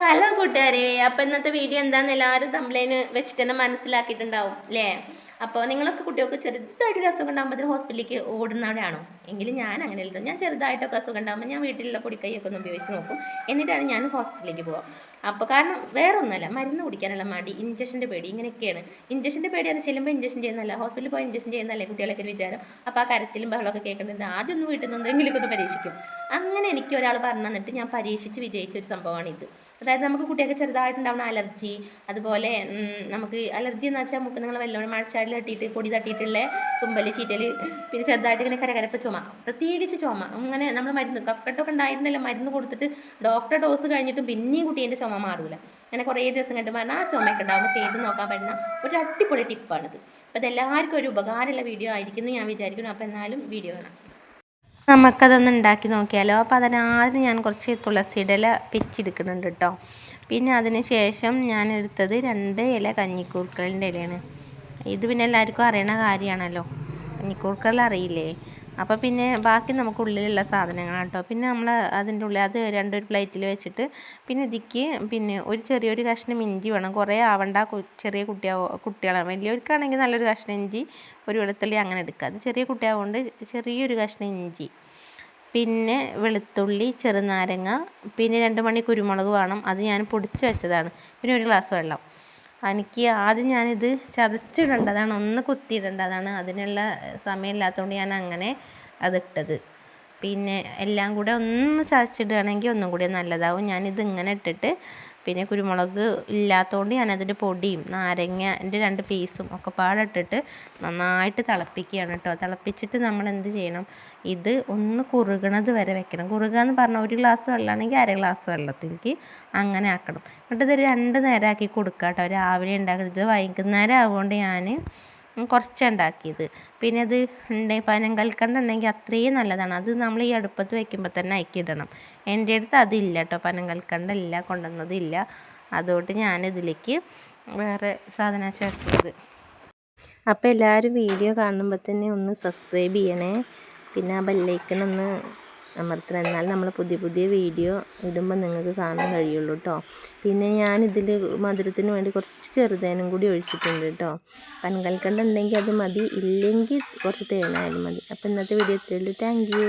Hello കൂട്ടുകാരെ അപ്പോൾ ഇന്നത്തെ വീഡിയോ എന്താണെന്ന് എല്ലാവരും തമ്മിലേന് വെച്ചിട്ട് തന്നെ മനസ്സിലാക്കിയിട്ടുണ്ടാവും അല്ലേ അപ്പോൾ നിങ്ങളൊക്കെ കുട്ടികൾക്ക് ചെറുതായിട്ടൊരു അസുഖം ഉണ്ടാകുമ്പോൾ ഹോസ്പിറ്റലിലേക്ക് ഓടുന്നവരാണോ? എങ്കിലും ഞാൻ അങ്ങനെ ഇല്ലല്ലോ ഞാൻ ചെറുതായിട്ടൊക്കെ അസുഖം ഉണ്ടാകുമ്പോൾ ഞാൻ വീട്ടിലുള്ള പൊടിക്കൈയൊക്കെ ഒന്ന് ഉപയോഗിച്ച് നോക്കും. എന്നിട്ടാണ് ഞാൻ ഹോസ്പിറ്റലിലേക്ക് പോകാം അപ്പോൾ കാരണം വേറെ ഒന്നുമല്ല മരുന്ന് കുടിക്കാനുള്ള മടി ഇഞ്ചക്ഷന്റെ പേടി ഇങ്ങനെയൊക്കെയാണ്. ഇഞ്ചക്ഷന്റെ പേടി അത് ചെല്ലുമ്പോൾ ഇഞ്ചക്ഷൻ ചെയ്യുന്നല്ല ഹോസ്പിറ്റലിൽ പോയി ഇഞ്ചക്ഷൻ ചെയ്യുന്നല്ലേ കുട്ടികളൊക്കെ വിചാരം. അപ്പോൾ ആ കരച്ചിലും ബഹളമൊക്കെ കേൾക്കുന്നത് ആദ്യം ഒന്ന് വീട്ടിൽ നിന്ന് എന്തെങ്കിലുമൊക്കെ ഒന്ന് പരീക്ഷിക്കും. അങ്ങനെ എനിക്ക് ഒരാൾ പറഞ്ഞു തന്നിട്ട് ഞാൻ പരീക്ഷിച്ച് വിജയിച്ച ഒരു സംഭവമാണിത്. അതായത് നമുക്ക് കുട്ടികൾക്ക് ചെറുതായിട്ടുണ്ടാവുന്ന അലർജി അതുപോലെ നമുക്ക് അലർജി എന്ന് വെച്ചാൽ മുക്ക് നിങ്ങൾ വല്ലോണം മഴച്ചാടിൽ തട്ടിയിട്ട് പൊടി തട്ടിയിട്ടുള്ള തുമ്പൽ ചീറ്റൽ പിന്നെ ചെറുതായിട്ട് ഇങ്ങനെ കരകരപ്പ് ചുമ പ്രത്യേകിച്ച് ചുമ. അങ്ങനെ നമ്മൾ മരുന്ന് കഫക്കെട്ടൊക്കെ ഉണ്ടായിട്ടുണ്ടല്ലോ മരുന്ന് കൊടുത്തിട്ട് ഡോക്ടർ ഡോസ് കഴിഞ്ഞിട്ടും പിന്നെയും കുട്ടീന്റെ ചുമ മാറില്ല അങ്ങനെ കുറേ ദിവസം കണ്ടു പറഞ്ഞാൽ ആ ചുമയൊക്കെ ഉണ്ടാകുമ്പോൾ ചെയ്ത് നോക്കാൻ പറ്റുന്ന ഒരു അടിപൊളി ടിപ്പാണിത്. അപ്പോൾ ഇതെല്ലാവർക്കും ഒരു ഉപകാരമുള്ള വീഡിയോ ആയിരിക്കും എന്ന് ഞാൻ വിചാരിക്കുന്നു. അപ്പോൾ എന്നാലും വീഡിയോ കാണാം. നമുക്കതൊന്ന് ഉണ്ടാക്കി നോക്കിയാലോ. അപ്പോൾ അതിനാദ്യം ഞാൻ കുറച്ച് തുളസിയുടെ ഇല പിച്ചെടുക്കുന്നുണ്ട് കേട്ടോ പിന്നെ അതിന് ശേഷം ഞാൻ എടുത്തത് രണ്ട് ഇല കഞ്ഞിക്കൂർക്കലിന്റെ ഇലയാണ്. ഇത് പിന്നെ എല്ലാവർക്കും അറിയണ കാര്യമാണല്ലോ. കഞ്ഞിക്കൂർക്കൽ അറിയില്ലേ? അപ്പോൾ പിന്നെ ബാക്കി നമുക്ക് ഉള്ളിലുള്ള സാധനങ്ങളാണ് കേട്ടോ പിന്നെ നമ്മൾ അതിന്റെ ഉള്ളിൽ അത് രണ്ടൊരു പ്ലേറ്റിൽ വെച്ചിട്ട് പിന്നെ ഇതിക്ക് പിന്നെ ഒരു ചെറിയൊരു കഷ്ണം ഇഞ്ചി വേണം. കുറേ ആവണ്ട ചെറിയ കുട്ടിയാവും കുട്ടികളാണ് വലിയവർക്കാണെങ്കിൽ നല്ലൊരു കഷ്ണം ഇഞ്ചി ഒരു വെളുത്തുള്ളി അങ്ങനെ എടുക്കുക അത് ചെറിയ കുട്ടിയാവുകൊണ്ട് ചെറിയൊരു കഷ്ണം ഇഞ്ചി പിന്നെ വെളുത്തുള്ളി ചെറുനാരങ്ങ പിന്നെ രണ്ട് മണി കുരുമുളക് വേണം. അത് ഞാൻ പൊടിച്ച് വെച്ചതാണ്. പിന്നെ ഒരു ഗ്ലാസ് വെള്ളം. എനിക്ക് ആദ്യം ഞാനിത് ചതച്ചിടേണ്ടതാണ് ഒന്ന് കുത്തിയിടേണ്ടതാണ് അതിനുള്ള സമയമില്ലാത്തതുകൊണ്ട് ഞാൻ അങ്ങനെ അതിട്ടത്. പിന്നെ എല്ലാം കൂടെ ഒന്ന് ചതച്ചിടുകയാണെങ്കിൽ ഒന്നും കൂടി നല്ലതാവും. ഞാനിത് ഇങ്ങനെ ഇട്ടിട്ട് പിന്നെ കുരുമുളക് ഇല്ലാത്തതുകൊണ്ട് ഞാനതിന്റെ പൊടിയും നാരങ്ങന്റെ രണ്ട് പീസും ഒക്കെ പാടിട്ടിട്ട് നന്നായിട്ട് തിളപ്പിക്കുകയാണ് കേട്ടോ. തിളപ്പിച്ചിട്ട് നമ്മൾ എന്ത് ചെയ്യണം? ഇത് ഒന്ന് കുറുകണത് വരെ വെക്കണം. കുറുകുക എന്ന് പറഞ്ഞാൽ ഒരു ഗ്ലാസ് വെള്ളമാണെങ്കിൽ അര ഗ്ലാസ് വെള്ളത്തിലേക്ക് അങ്ങനെ ആക്കണം. എന്നിട്ട് ഇത് രണ്ട് നേരമാക്കി കൊടുക്കുക കേട്ടോ രാവിലെ ഉണ്ടാക്കുന്നത് വൈകുന്നേരം ആവുകൊണ്ട് ഞാൻ കുറച്ച് ഉണ്ടാക്കിയത് പിന്നെ അത് ഉണ്ടെ പനം കൽക്കണ്ട ഉണ്ടെങ്കിൽ അത്രയും നല്ലതാണ്. അത് നമ്മൾ ഈ അടുപ്പത്ത് വെക്കുമ്പോൾ തന്നെ അയക്കിടണം. എന്റെ അടുത്ത് അതില്ല കേട്ടോ. പനം കൽക്കണ്ട ഇല്ല കൊണ്ടുവന്നതില്ല അതുകൊണ്ട് ഞാനിതിലേക്ക് വേറെ സാധനം ചേർത്തത്. അപ്പോൾ എല്ലാവരും വീഡിയോ കാണുമ്പോൾ തന്നെ ഒന്ന് സബ്സ്ക്രൈബ് ചെയ്യണേ. പിന്നെ ആ ബെല്ലൈക്കൺ ഒന്ന് അമർത്തണം. എന്നാൽ നമ്മൾ പുതിയ പുതിയ വീഡിയോ ഇടുമ്പോൾ നിങ്ങൾക്ക് കാണാൻ കഴിയുള്ളൂ കേട്ടോ പിന്നെ ഞാനിതിൽ മധുരത്തിന് വേണ്ടി കുറച്ച് ചെറുതേനും കൂടി ഒഴിച്ചിട്ടുണ്ട് കേട്ടോ പനകൽക്കണ്ട ഉണ്ടെങ്കിൽ അത് മതി. ഇല്ലെങ്കിൽ കുറച്ച് തേനായാലും മതി. അപ്പോൾ ഇന്നത്തെ വീഡിയോ ഇത്രയേ ഉള്ളൂ. Thank you.